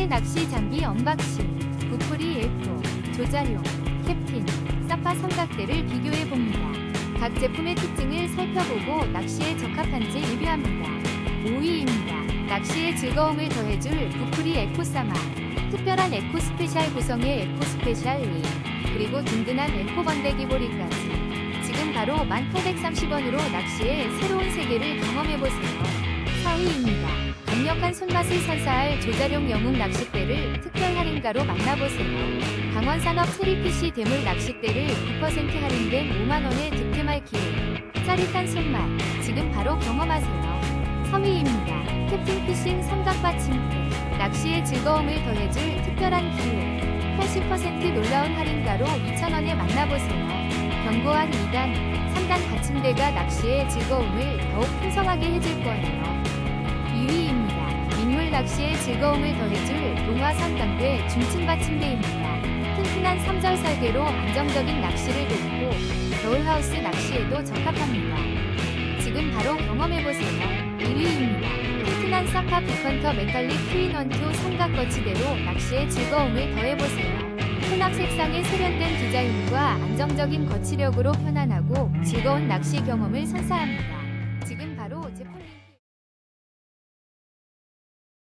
새 낚시 장비 언박싱, 부풀이 F, 조자룡, 캡틴, 사파 삼각대를 비교해 봅니다. 각 제품의 특징을 살펴보고 낚시에 적합한지 리뷰합니다. 5위입니다. 낚시의 즐거움을 더해줄 부풀이 에코사마. 특별한 에코 스페셜 구성의 에코 스페셜 2, 그리고 든든한 에코 번데기 보리까지. 지금 바로 1830원으로 낚시의 새로운 세계를 경험해보세요. 4위입니다. 강력한 손맛을 선사할 조자룡 영웅 낚싯대를 특별 할인가로 만나보세요. 강원산업 세리피시 대물 낚싯대를 9% 할인된 5만원에 득템할 기회. 짜릿한 손맛, 지금 바로 경험하세요. 3위입니다. 캡틴 피싱 삼각 받침대. 낚시의 즐거움을 더해줄 특별한 기회. 80% 놀라운 할인가로 2,000원에 만나보세요. 견고한 2단, 3단 받침대가 낚시의 즐거움을 더욱 풍성하게 해줄 거예요. 2위입니다. 민물 낚시의 즐거움을 더해줄 동화 산강대 중층 받침대입니다. 튼튼한 3절 설계로 안정적인 낚시를 돕고 겨울하우스 낚시에도 적합합니다. 지금 바로 경험해보세요. 1위입니다. 튼튼한 사카 빅헌터 메탈릭 트윈원투 삼각 거치대로 낚시의 즐거움을 더해보세요. 혼합 색상의 세련된 디자인과 안정적인 거치력으로 편안하고 즐거운 낚시 경험을 선사합니다.